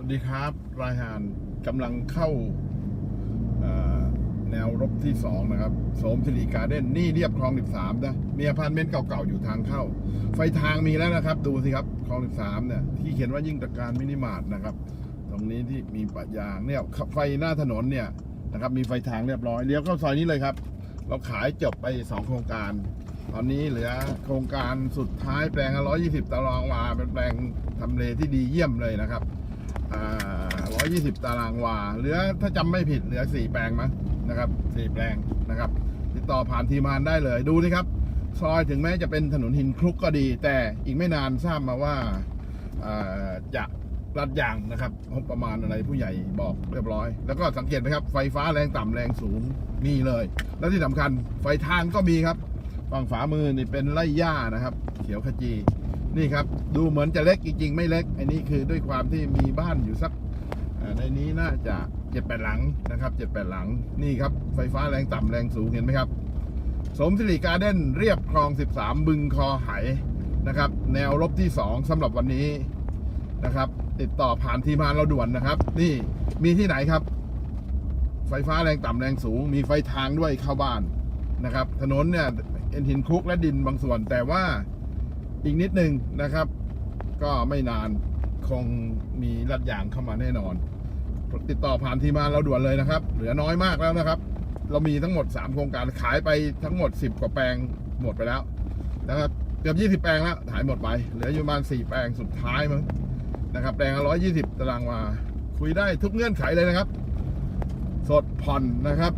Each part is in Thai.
วัสดีครับรายงานกำลังเข้าแนวรบที่สองนะครับโสมสิริการ์เด้นนี่เรียบคลอง 13 นะ มีอพาร์ตเมนต์เก่าๆ อยู่ทางเข้า ไฟทางมีแล้วนะครับ ดูสิครับ คลอง 13 เนี่ย ที่เขียนว่ายิ่งตระการมินิมาร์ทนะครับ ตรงนี้ที่มีปะยางเนี่ยไฟหน้าถนนเนี่ยนะครับ มีไฟทางเรียบร้อยเลี้ยวเข้าซอยนี้เลยครับ เราขายจบไป 2 โครงการ ตอนนี้เหลือโครงการสุดท้ายแปลง 120 ตารางวาเป็นแปลงทำเลที่ดีเยี่ยมเลยนะครับ อ่า120ตารางวา เหลือถ้าจำไม่ผิดเหลือ4แปลงมั้งนะครับ4แปลงนะครับ ติดต่อผ่านทีมงานได้เลยดูนี่ครับ ซอยถึงแม้จะเป็นถนนหินคลุกก็ดี แต่อีกไม่นานทราบมาว่าจะรัดยางนะครับงบประมาณอะไรผู้ใหญ่บอกเรียบร้อย แล้วก็สังเกตไหมครับ ไฟฟ้าแรงต่ำแรงสูงมีเลย แล้วที่สำคัญไฟทางก็มีครับ ฝั่งฝามือนี่เป็นไร่หญ้านะครับ เขียวขจี นี่ครับ ดูเหมือนจะเล็กจริงๆ ไม่เล็ก อันนี้คือด้วยความที่มีบ้านอยู่สักในนี้น่าจะเจ็ดแปดหลังนะครับเจ็ดแปดหลังนี่ครับ ไฟฟ้าแรงต่ำแรงสูงเห็นไหมครับ สมสิริการ์เด้นเรียบคลอง 13 บึงคอไหนะครับ แนวรบที่ 2สำหรับวันนี้นะครับ ติดต่อผ่านทีมงานเราด่วนนะครับ นี่มีที่ไหนครับ ไฟฟ้าแรงต่ำแรงสูง มีไฟทางด้วยเข้าบ้านนะครับ ถนนเนี่ยเอ็นหินคุกและดินบางส่วนแต่ว่า อีกนิดหนึ่งนะครับ ก็ไม่นานคงมีลัดยางเข้ามาแน่นอน ติดต่อผ่านทีมงานเราด่วนเลยนะครับ เหลือน้อยมากแล้วนะครับ เรามีทั้งหมด 3 โครงการขายไปทั้งหมด 10 กว่าแปลงหมดไปแล้วนะครับเกือบ20 แปลงแล้วขายหมดไปเหลืออยู่ประมาณ4แปลงสุดท้ายมั้งนะครับแปลงละ120 ตารางวาคุยได้ทุกเงื่อนไขเลยนะครับ สดผ่อนนะครับ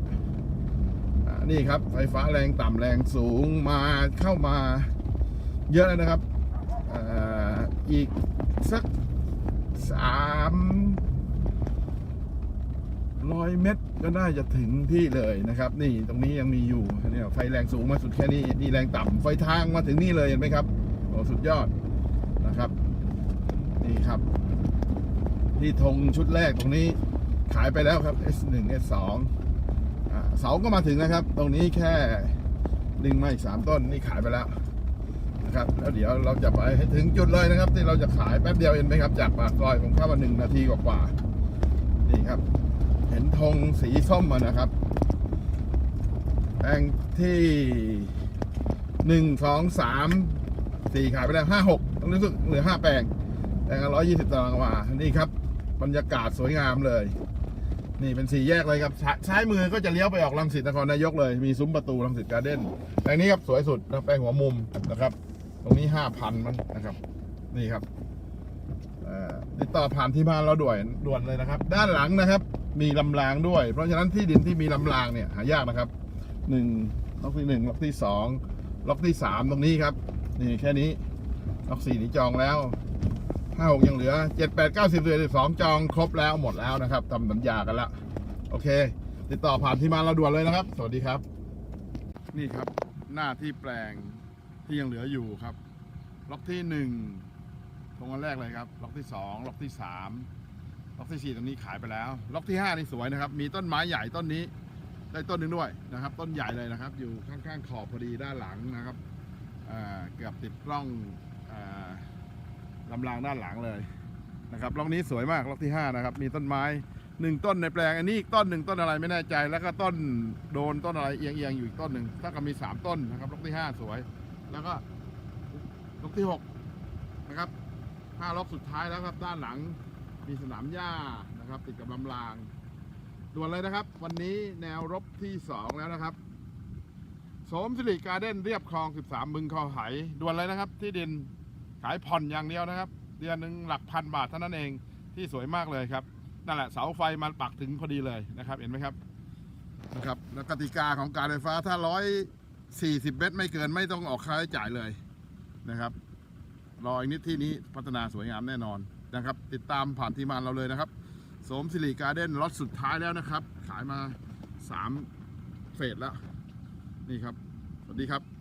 นี่ครับไฟฟ้าแรงต่ำแรงสูงมาเข้ามา เยอะแล้วนะครับอ,อีกสักสามร้อยเมตรก็น่าจะถึงที่เลยนะครับ นี่ตรงนี้ยังมีอยู่เนี่ยไฟแรงสูงมาสุดแค่นี้นี่แรงต่ำไฟทางมาถึงนี่เลยเห็นไหมครับโอ้สุดยอดนะครับ นี่ครับ ที่ธงชุดแรกตรงนี้ขายไปแล้วครับ S1 S2 อ่าเสาก็มาถึงนะครับ ตรงนี้แค่ดึงมาอีกสามต้นนี่ขายไปแล้ว นะครับแล้วเดี๋ยวเราจะไปให้ถึงจุดเลยนะครับ ที่เราจะขายแป๊บเดียวเองไหมครับ จากปากซอยผมเข้ามาหนึ่งนาทีกว่าๆนี่ครับ เห็นธงสีส้มมานะครับแปลงที่หนึ่งสองสามสี่ขายไปแล้วห้าหกต้องรู้สึกเหลือห้าแปลงแปลงร้อยยี่สิบตารางวานี่ครับ บรรยากาศสวยงามเลย นี่เป็นสี่แยกเลยครับซ้ายซ้มือก็จะเลี้ยวไปออกลังสิตนครนายกเลย มีซุ้มประตูลังสิตการ์เด้นแปลงนี้ครับสวยสุดแปลงหัวมุมนะครับ ตรงนี้ห้าพันมันนะครับ นี่ครับอ่อติดต่อผ่านที่บ้านเราด่วนด่วนเลยนะครับ ด้านหลังนะครับ มีลำรางด้วย เพราะฉะนั้นที่ดินที่มีลำรางเนี่ยหายากนะครับหนึ่งล็อกที่หนึ่งล็อกที่สองล็อกที่สามตรงนี้ครับ นี่แค่นี้ล็อกสี่นี่จองแล้วห้าหกยังเหลือเจ็ดแปดเก้าสิบสิบสองจองครบแล้วหมดแล้วนะครับทำสัญญากันล้วโอเค ติดต่อผ่านที่มาเราด่วนเลยนะครับ สวัสดีครับ นี่ครับหน้าที่แปลง ที่ยังเหลืออยู่ครับ ล็อกที่หนึ่งตรงวันแรกเลยครับ ล็อกที่สองล็อกที่สามล็อกที่สี่ตรงนี้ขายไปแล้ว ล็อกที่ห้านี่สวยนะครับ มีต้นไม้ใหญ่ต้นนี้ ได้ต้นหนึ่งด้วยนะครับ ต้นใหญ่เลยนะครับ อยู่ข้างๆขอบพอดีด้านหลังนะครับเกือบติดกล้องลำรางด้านหลังเลยนะครับล็อกนี้สวยมากล็อกที่ 5 นะครับ มีต้นไม้หนึ่งต้นในแปลงอันนี้อีกต้นหนึ่งต้นอะไรไม่แน่ใจ แล้วก็ต้นโดนต้นอะไรเอียงๆอยู่อีกต้นหนึ่งถ้ากับมีสามต้นนะครับล็อกที่ห้าสวย แล้วก็ล็อกที่หกนะครับห้าล็อกสุดท้ายแล้วครับ ด้านหลังมีสนามหญ้านะครับ ติดกับลำรางด่วนเลยนะครับ วันนี้แนวรบที่สองแล้วนะครับสมสิริการ์เด้นเรียบคลอง 13บึงคอไหด่วนเลยนะครับ ที่ดินขายผ่อนอย่างเดียวนะครับ เดือนหนึ่งหลักพันบาทเท่านั้นเองที่สวยมากเลยครับนั่นแหละเสาไฟมันปักถึงพอดีเลยนะครับ เห็นไหมครับนะครับแล้วกติกาของการไฟฟ้าถ้าร้อย สี่สิบเมตรไม่เกินไม่ต้องออกค่าใช้จ่ายเลยนะครับรออีกนิดที่นี้พัฒนาสวยงามแน่นอนนะครับ ติดตามผ่านทีมงานเราเลยนะครับสมสิริการ์เด้นล็อตสุดท้ายแล้วนะครับ ขายมาสามเฟสแล้ว นี่ครับ สวัสดีครับ